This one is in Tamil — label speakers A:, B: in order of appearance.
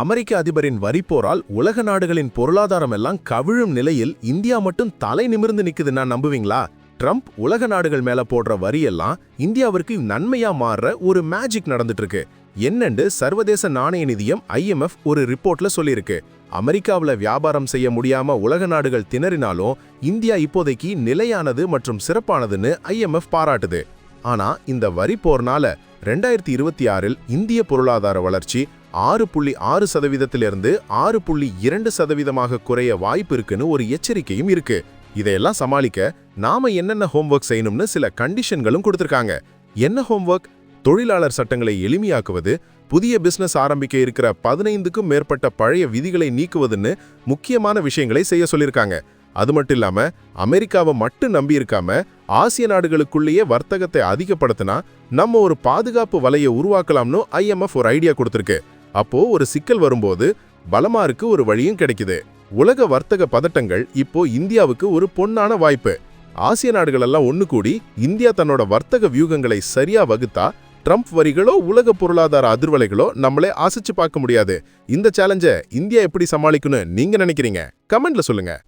A: அமெரிக்க அதிபரின் வரிப்போரால் உலக நாடுகளின் பொருளாதாரம் எல்லாம் கவிழும் நிலையில் இந்தியா மட்டும் தலை நிமிர்ந்து நிற்குதுன்னா நம்புவீங்களா? ட்ரம்ப் உலக நாடுகள் மேல போடுற வரியெல்லாம் இந்தியாவிற்கு நன்மையா மாறுற ஒரு மேஜிக் நடந்துட்டு இருக்கு என்னண்டு சர்வதேச நாணய நிதியம் ஐஎம்எஃப் ஒரு ரிப்போர்ட்ல சொல்லியிருக்கு. அமெரிக்காவில் வியாபாரம் செய்ய முடியாம உலக நாடுகள் திணறினாலும் இந்தியா இப்போதைக்கு நிலையானது மற்றும் சிறப்பானதுன்னு ஐஎம்எஃப் பாராட்டுது. ஆனா இந்த வரி போர்னால ரெண்டாயிரத்தி இருபத்தி ஆறில் இந்திய பொருளாதார வளர்ச்சி ஆறு புள்ளி ஆறு சதவீதத்திலிருந்து ஆறு புள்ளி இரண்டு சதவீதமாக குறைய வாய்ப்பு இருக்குன்னு ஒரு எச்சரிக்கையும் இருக்கு. இதையெல்லாம் சமாளிக்க நாம என்னென்ன ஹோம்ஒர்க் செய்யணும்னு சில கண்டிஷன்களும் கொடுத்துருக்காங்க. என்ன ஹோம்ஒர்க் தொழிலாளர் சட்டங்களை எளிமையாக்குவது புதிய பிசினஸ் ஆரம்பிக்க இருக்கிற பதினைந்துக்கும் மேற்பட்ட பழைய விதிகளை நீக்குவதுன்னு முக்கியமான விஷயங்களை செய்ய சொல்லியிருக்காங்க. அது மட்டும் இல்லாம அமெரிக்காவை மட்டும் நம்பி இருக்காம ஆசிய நாடுகளுக்குள்ளேயே வர்த்தகத்தை அதிகப்படுத்தினா நம்ம ஒரு பாதுகாப்பு வலையை உருவாக்கலாம்னு ஐஎம்எஃப் ஒரு ஐடியா கொடுத்துருக்கு. அப்போ ஒரு சிக்கல் வரும்போது பலமாருக்கு ஒரு வழியும் கிடைக்குது. உலக வர்த்தக பதட்டங்கள் இப்போ இந்தியாவுக்கு ஒரு பொன்னான வாய்ப்பு. ஆசிய நாடுகளெல்லாம் ஒன்று கூடி இந்தியா தன்னோட வர்த்தக வியூகங்களை சரியா வகுத்தா ட்ரம்ப் வரிகளோ உலக பொருளாதார அதிர்வலைகளோ நம்மளே ஆசிச்சு பார்க்க முடியாது. இந்த சேலஞ்சை இந்தியா எப்படி சமாளிக்கணும்னு நீங்க நினைக்கிறீங்க? கமெண்ட்ல சொல்லுங்க.